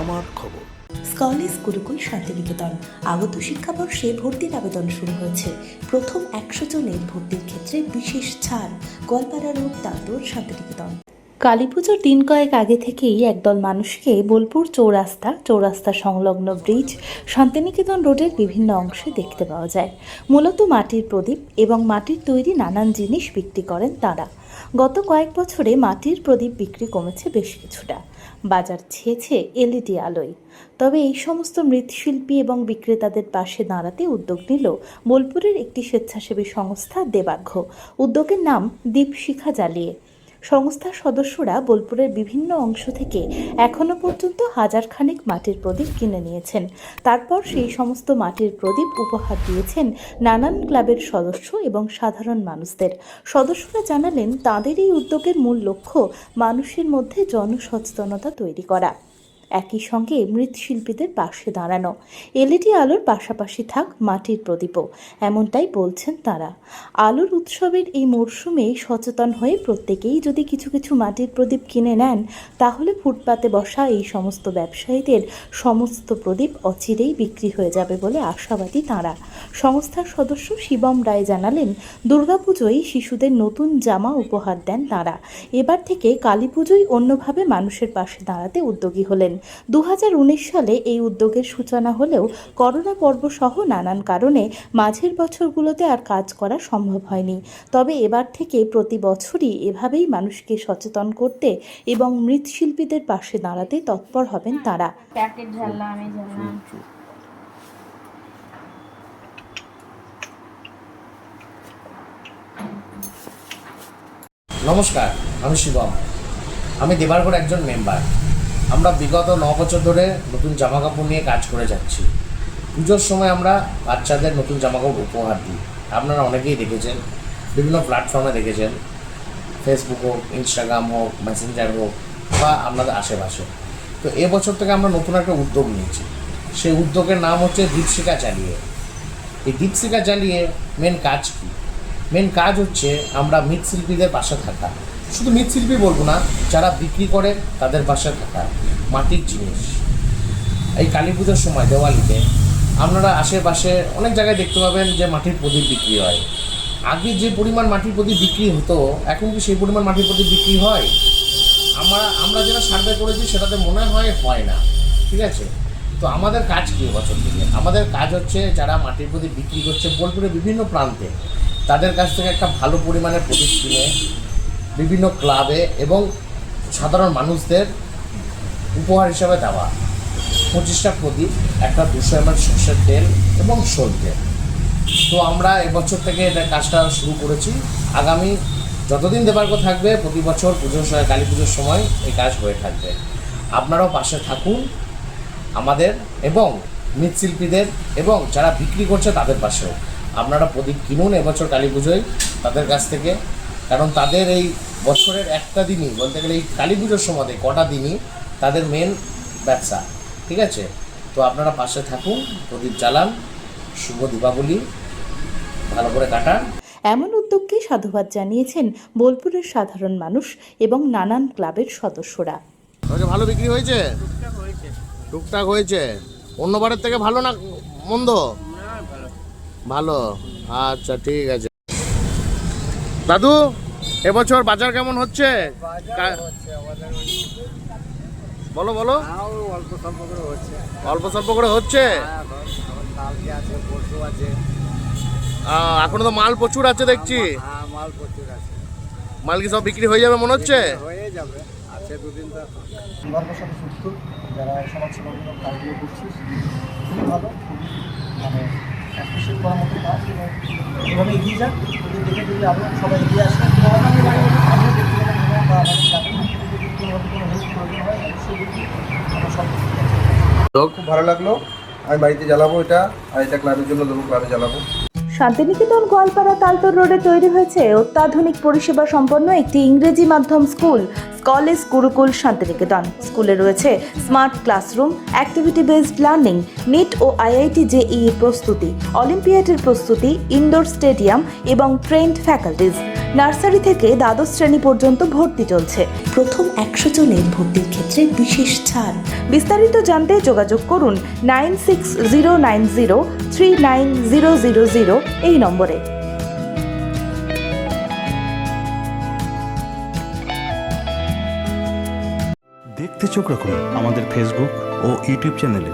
আমার খবর। স্কলেজ গুরুকুল শান্তিনিকেতন। আগত শিক্ষাবর্ষে ভর্তির আবেদন শুরু হয়েছে। প্রথম একশো জনের ভর্তির ক্ষেত্রে বিশেষ ছাড়। গোয়ালপাড়া রোড তান্দর শান্তিনিকেতন। কালী পুজোর দিন কয়েক আগে থেকেই একদল মানুষকে বোলপুর চৌরাস্তা চৌরাস্তা সংলগ্ন ব্রিজ, শান্তিনিকেতন রোডের বিভিন্ন অংশে দেখতে পাওয়া যায়। মূলত মাটির প্রদীপ এবং মাটির তৈরি নানান জিনিস বিক্রি করেন তারা। গত কয়েক বছরে মাটির প্রদীপ বিক্রি কমেছে বেশ কিছুটা। বাজার ছেয়েছে এলইডি আলোয়। তবে এই সমস্ত মৃৎশিল্পী এবং বিক্রেতাদের পাশে দাঁড়াতে উদ্যোগ নিল বোলপুরের একটি স্বেচ্ছাসেবী সংস্থা দেবাঘ্য উদ্যোগের নাম দীপশিখা জ্বালিয়ে সংস্থার সদস্যরা বোলপুরের বিভিন্ন অংশ থেকে এখনও পর্যন্ত হাজার খানেক মাটির প্রদীপ কিনে নিয়েছেন। তারপর সেই সমস্ত মাটির প্রদীপ উপহার দিয়েছেন নানান ক্লাবের সদস্য এবং সাধারণ মানুষদের। সদস্যরা জানালেন, তাঁদের এই উদ্যোগের মূল লক্ষ্য মানুষের মধ্যে জনসচেতনতা তৈরি করা। একই সঙ্গে মৃৎশিল্পীদের পাশে দাঁড়ানো। এলইডি আলোর পাশাপাশি থাক মাটির প্রদীপও, এমনটাই বলছেন তারা। আলোর উৎসবের এই মরশুমে সচেতন হয়ে প্রত্যেকেই যদি কিছু কিছু মাটির প্রদীপ কিনে নেন, তাহলে ফুটপাতে বসা এই সমস্ত ব্যবসায়ীদের সমস্ত প্রদীপ অচিরেই বিক্রি হয়ে যাবে বলে আশাবাদী তাঁরা। সংস্থার সদস্য শিবম রায় জানালেন, দুর্গাপুজোয় শিশুদের নতুন জামা উপহার দেন তাঁরা। এবার থেকে কালী পুজোয় অন্যভাবে মানুষের পাশে দাঁড়াতে উদ্যোগী হলেন। দু হাজার উনিশ সালে এই উদ্যোগের সূচনা হলেও করোনা পর্ব সহ নানান কারণে মাঝের বছরগুলোতে আর কাজ করা সম্ভব হয়নি। তবে এবার থেকে প্রতি বছরই এভাবেই মানুষকে সচেতন করতে এবং মৃৎশিল্পীদের পাশে দাঁড়াতে তৎপর হবেন তারা। প্যাকেট ঝাললাম আমি ঝাললাম নমস্কার আমি শিবম। আমি দেবারগড় একজন মেম্বার। আমরা বিগত ন বছর ধরে নতুন জামা কাপড় নিয়ে কাজ করে যাচ্ছি। পুজোর সময় আমরা বাচ্চাদের নতুন জামা কাপড় উপহার দিই। আপনারা অনেকেই দেখেছেন, বিভিন্ন প্ল্যাটফর্মে দেখেছেন ফেসবুক হোক ইনস্টাগ্রাম হোক মেসেঞ্জার হোক, বা আপনাদের আশেপাশে। তো এবছর থেকে আমরা নতুন একটা উদ্যোগ নিয়েছি। সেই উদ্যোগের নাম হচ্ছে দীপশিকা চালিয়ে এই দীপশিকা চালিয়ে মেন কাজ কী? মেন কাজ হচ্ছে আমরা মৃৎশিল্পীদের পাশে থাকা। শুধু মৃৎশিল্পী বলব না যারা বিক্রি করে, তাদের পাশে থাকা মাটির জিনিস। এই কালী পুজোর সময় দেওয়ালিতে আপনারা আশেপাশে অনেক জায়গায় দেখতে পাবেন যে মাটির প্রদীপ বিক্রি হয়। আগে যে পরিমাণ মাটির প্রদীপ বিক্রি হতো, এখন কি সেই পরিমাণ মাটির প্রদীপ বিক্রি হয়? আমরা আমরা যেটা সার্ভে করেছি, সেটাতে মনে হয় হয় না, ঠিক আছে? তো আমাদের কাজ কী বছর থেকে? আমাদের কাজ হচ্ছে যারা মাটির প্রদীপ বিক্রি করছে, বোলপুরের বিভিন্ন প্রান্তে, তাদের কাছ থেকে একটা ভালো পরিমাণের প্রদীপ কিনে বিভিন্ন ক্লাবে এবং সাধারণ মানুষদের উপহার হিসাবে দেওয়া। পঁচিশটা প্রদীপ, একটা দুশো এমএল সর্ষের তেল এবং সলতে তো আমরা এবছর থেকে এটা কাজটা শুরু করেছি। আগামী যতদিন দেবার দেবার্গ থাকবে, প্রতি বছর পুজোর সময়, কালী পুজোর সময় এই কাজ হয়ে থাকবে। আপনারাও পাশে থাকুন আমাদের এবং মৃৎশিল্পীদের এবং যারা বিক্রি করছে তাদের পাশেও। আপনারা প্রদীপ কিনুন এবছর কালী পুজোয় তাদের কাছ থেকে। কারণ তাদের এই বছরের একটা দিনই বলতে গেলে এই কালী পুজোর সময় কটা দিনই তাদের মেন ব্যবসা ঠিক আছে? তো আপনারা পাশে থাকুন প্রদীপ জ্বালান শুভ দীপাবলি ভালো করে কাটান। এমন উদ্যোগকে সাধুবাদ জানিয়েছেন বোলপুরের সাধারণ মানুষ এবং নানান ক্লাবের সদস্যরা। ভালো বিক্রি হয়েছে? টুকটাক হয়েছে। অন্যবারের থেকে ভালো না মন্দ? ভালো। আচ্ছা ঠিক আছে। দাদু? এবছর বাজার কেমন হচ্ছে? বলো বলো। অল্প স্বল্প করে হচ্ছে। অল্প স্বল্প করে হচ্ছে? হ্যাঁ, এখন কালকে আছে পরশু আছে। আহ, এখনও তো মাল প্রচুর আছে দেখছি। হ্যাঁ মাল প্রচুর আছে। মাল কি সব বিক্রি হয়ে যাবে মনে হচ্ছে? হয়ে যাবে আছে দুদিন তো। সাথে সুস্থ যারা সমাজসেবামূলক কাজগুলো করছিস খুবই ভালো খুবই মানে এগিয়ে যান সবাই এগিয়ে আসে খুব ভালো লাগল। আমি বাড়িতে জ্বালাবো এটা, আর এটা ক্লাবের জন্য দেবো, ক্লাবে জ্বালাবো। শান্তিনিকেতন গোয়ালপাড়া তালতর রোডে তৈরি হয়েছে অত্যাধুনিক পরিষেবা সম্পন্ন একটি ইংরেজি মাধ্যম স্কুল কলেজ গুরুকুল শান্তিনিকেতন। স্কুলে রয়েছে smart classroom, activity based learning, NEET ও আইআইটি জেইর প্রস্তুতি, অলিম্পিয়াডের প্রস্তুতি, ইনডোর স্টেডিয়াম এবং ট্রেন্ড ফ্যাকাল্টিজ। নার্সারি থেকে দ্বাদশ শ্রেণি পর্যন্ত ভর্তি চলছে। প্রথম একশো জনের ভর্তির ক্ষেত্রে বিশেষ ছাড়। বিস্তারিত জানতে যোগাযোগ করুন nine six zero nine zero three nine zero zero zero এই নম্বরে। দেখতে চোখ রাখুন আমাদের ফেসবুক ও ইউটিউব চ্যানেলে